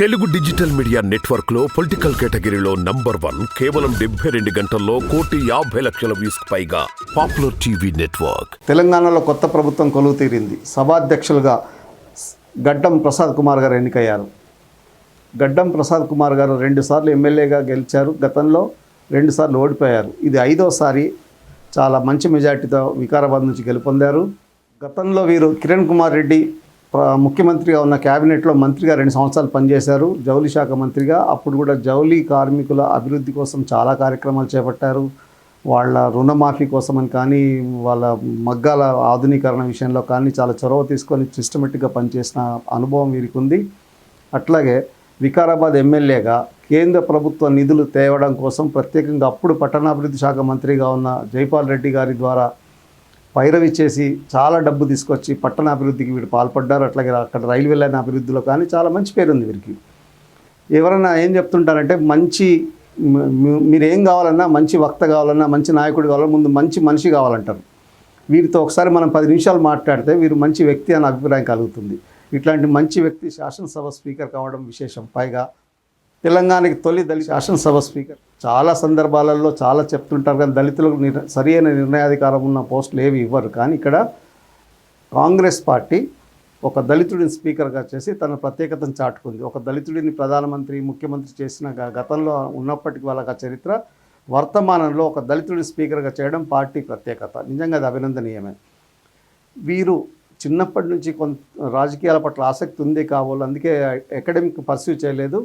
Telugu digital media నెట్వర్క్లో political కేటగిరీలో number one కేవలం డెబ్బై రెండు గంటల్లో కోటి యాభై లక్షల వ్యూస్ పైగా పాపులర్ టీవీ నెట్వర్క్. తెలంగాణలో కొత్త ప్రభుత్వం కొలువు తీరింది సభాధ్యక్షులుగా గడ్డం ప్రసాద్ కుమార్ గారు ఎన్నికయ్యారు. గడ్డం ప్రసాద్ కుమార్ గారు రెండుసార్లు ఎమ్మెల్యేగా గెలిచారు. గతంలో రెండుసార్లు ఓడిపోయారు. ఇది ఐదోసారి చాలా మంచి మెజార్టీతో వికారాబాద్ నుంచి గెలుపొందారు. గతంలో వీరు కిరణ్ కుమార్ రెడ్డి ముఖ్యమంత్రిగా ఉన్న క్యాబినెట్లో మంత్రిగా రెండు సంవత్సరాలు పనిచేశారు. జౌలి శాఖ మంత్రిగా అప్పుడు కూడా జౌలి కార్మికుల అభివృద్ధి కోసం చాలా కార్యక్రమాలు చేపట్టారు. వాళ్ళ రుణమాఫీ కోసమని కానీ వాళ్ళ మగ్గాల ఆధునీకరణ విషయంలో కానీ చాలా చొరవ తీసుకొని సిస్టమేటిక్గా పనిచేసిన అనుభవం వీరికి ఉంది అట్లాగే వికారాబాద్ ఎమ్మెల్యేగా కేంద్ర ప్రభుత్వ నిధులు తేవడం కోసం ప్రత్యేకంగా అప్పుడు పట్టణాభివృద్ధి శాఖ మంత్రిగా ఉన్న జైపాల్ రెడ్డి గారి ద్వారా పైరవి చేసి చాలా డబ్బు తీసుకొచ్చి పట్టణ అభివృద్ధికి వీడు పాల్పడ్డారు. అట్లాగే అక్కడ రైల్వే లైన్ అభివృద్ధిలో కానీ చాలా మంచి పేరు ఉంది వీరికి. ఎవరైనా ఏం చెప్తుంటారంటే మంచి మీరు ఏం కావాలన్నా మంచి వక్త కావాలన్నా మంచి నాయకుడు కావాలన్నా ముందు మంచి మనిషి కావాలంటారు. వీరితో ఒకసారి మనం పది నిమిషాలు మాట్లాడితే వీరు మంచి వ్యక్తి అనే అభిప్రాయం కలుగుతుంది. ఇట్లాంటి మంచి వ్యక్తి శాసనసభ స్పీకర్ కావడం విశేషం. పైగా తెలంగాణకి తొలి దళిత శాసనసభ స్పీకర్. చాలా సందర్భాలలో చాలా చెప్తుంటారు కానీ దళితులకు నిర్ సరి అయిన నిర్ణయాధికారం ఉన్న పోస్టులు ఏవి ఇవ్వరు. కానీ ఇక్కడ కాంగ్రెస్ పార్టీ ఒక దళితుడిని స్పీకర్గా చేసి తన ప్రత్యేకతను చాటుకుంది. ఒక దళితుడిని ప్రధానమంత్రి ముఖ్యమంత్రి చేసిన గతంలో ఉన్నప్పటికీ వాళ్ళ చరిత్ర వర్తమానంలో ఒక దళితుడిని స్పీకర్గా చేయడం పార్టీ ప్రత్యేకత. నిజంగా అది అభినందనీయమే. వీరు చిన్నప్పటి నుంచి కొంత రాజకీయాల పట్ల ఆసక్తి ఉంది కావాలి అందుకే అకాడమిక్ పర్సూ చేయలేదు.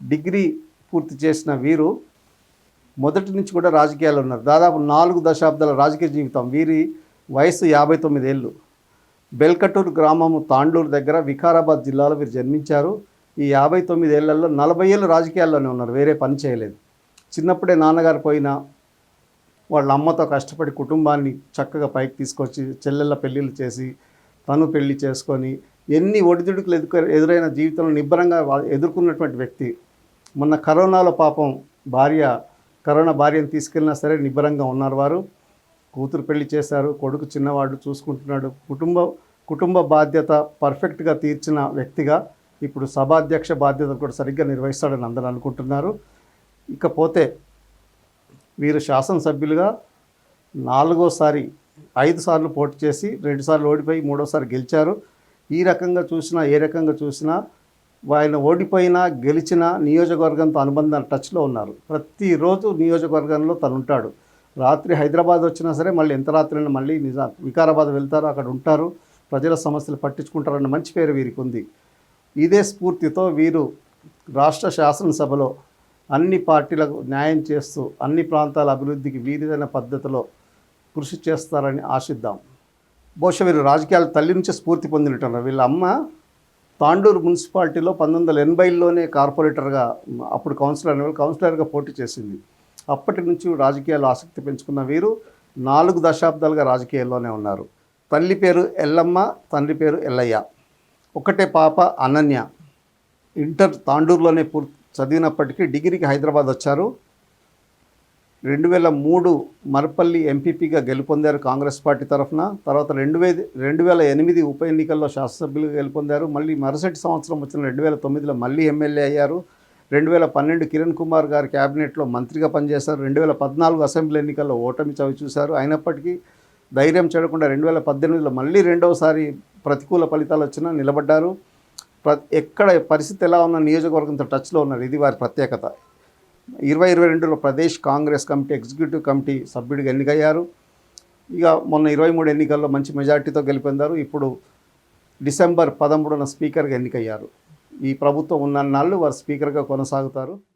డిగ్రీ పూర్తి చేసిన వీరు మొదటి నుంచి కూడా రాజకీయాల్లో ఉన్నారు. దాదాపు నాలుగు దశాబ్దాల రాజకీయ జీవితం వీరి వయసు యాభై తొమ్మిది ఏళ్ళు బెల్కటూరు గ్రామము తాండూరు దగ్గర వికారాబాద్ జిల్లాలో వీరు జన్మించారు. ఈ యాభై తొమ్మిది ఏళ్ళలో నలభై ఏళ్ళు రాజకీయాల్లోనే ఉన్నారు వేరే పని చేయలేదు. చిన్నప్పుడే నాన్నగారు పోయినా వాళ్ళ అమ్మతో కష్టపడి కుటుంబాన్ని చక్కగా పైకి తీసుకొచ్చి చెల్లెళ్ళ పెళ్ళిళ్ళు చేసి తను పెళ్ళి చేసుకొని ఎన్ని ఒడిదుడుకులు ఎదుర్కొ ఎదురైన జీవితంలో నిబ్బరంగా ఎదుర్కొన్నటువంటి వ్యక్తి. మొన్న కరోనాలో పాపం భార్య కరోనా భార్యను తీసుకెళ్ళినా సరే నిబ్బరంగా ఉన్నారు వారు. కూతురు పెళ్ళి చేశారు కొడుకు చిన్నవాడు చూసుకుంటున్నాడు. కుటుంబ కుటుంబ బాధ్యత పర్ఫెక్ట్గా తీర్చిన వ్యక్తిగా ఇప్పుడు సభాధ్యక్ష బాధ్యత కూడా సరిగ్గా నిర్వహిస్తాడని అందరూ అనుకుంటున్నారు. ఇకపోతే వీరు శాసనసభ్యులుగా నాలుగోసారి ఐదు సార్లు పోటీ చేసి రెండుసార్లు ఓడిపోయి మూడోసారి గెలిచారు. ఈ రకంగా చూసినా ఏ రకంగా చూసినా ఆయన ఓడిపోయినా గెలిచినా నియోజకవర్గంతో అనుబంధం టచ్లో ఉన్నారు. ప్రతిరోజు నియోజకవర్గంలో తను ఉంటాడు రాత్రి హైదరాబాద్ వచ్చినా సరే మళ్ళీ ఎంత రాత్రి మళ్ళీ నిజా వికారాబాద్ వెళ్తారు అక్కడ ఉంటారు. ప్రజల సమస్యలు పట్టించుకుంటారన్న మంచి పేరు వీరికి ఉంది ఇదే స్ఫూర్తితో వీరు రాష్ట్ర శాసనసభలో అన్ని పార్టీలకు న్యాయం చేస్తూ అన్ని ప్రాంతాల అభివృద్ధికి వీరిదైన పద్ధతిలో కృషి చేస్తారని ఆశిద్దాం. బహుశా వీరు రాజకీయాల తల్లి నుంచి స్ఫూర్తి పొందినట్టున్నారు. వీళ్ళ అమ్మ తాండూరు మున్సిపాలిటీలో పంతొమ్మిది వందల ఎనభైలోనే కార్పొరేటర్గా అప్పుడు కౌన్సిలర్ కౌన్సిలర్గా పోటీ చేసింది. అప్పటి నుంచి రాజకీయాలు ఆసక్తి పెంచుకున్న వీరు నాలుగు దశాబ్దాలుగా రాజకీయాల్లోనే ఉన్నారు. తల్లి పేరు ఎల్లమ్మ తండ్రి పేరు ఎల్లయ్య. ఒకటే పాప అనన్య. ఇంటర్ తాండూరులోనే పూర్తి చదివినప్పటికీ డిగ్రీకి హైదరాబాద్ వచ్చారు. రెండు వేల మూడు మరపల్లి ఎంపీపీగా గెలుపొందారు కాంగ్రెస్ పార్టీ తరఫున. తర్వాత రెండు వేల రెండు వేల ఎనిమిది ఉప ఎన్నికల్లో శాసనసభ్యులుగా గెలుపొందారు. మళ్ళీ మరుసటి సంవత్సరం వచ్చిన రెండు వేల తొమ్మిదిలో మళ్ళీ ఎమ్మెల్యే అయ్యారు. రెండు వేల పన్నెండు కిరణ్ కుమార్ గారి క్యాబినెట్లో మంత్రిగా పనిచేశారు. రెండు వేల పద్నాలుగు అసెంబ్లీ ఎన్నికల్లో ఓటమి చవి చూశారు. అయినప్పటికీ ధైర్యం చేయకుండా రెండు వేల పద్దెనిమిదిలో మళ్ళీ రెండవసారి ప్రతికూల ఫలితాలు వచ్చినా నిలబడ్డారు. ప్ర ఎక్కడ పరిస్థితి ఎలా ఉన్న నియోజకవర్గంతో టచ్లో ఉన్నారు. ఇది వారి ప్రత్యేకత. ఇరవై ఇరవై రెండులో Pradesh Congress committee executive committee సభ్యుడిగా ఎన్నికయ్యారు. ఇక మొన్న ఇరవై మూడు ఎన్నికల్లో మంచి మెజార్టీతో గెలిపొందారు. ఇప్పుడు డిసెంబర్ పదమూడున స్పీకర్గా ఎన్నికయ్యారు. ఈ ప్రభుత్వం ఉన్న నాళ్ళు వారు స్పీకర్గా కొనసాగుతారు.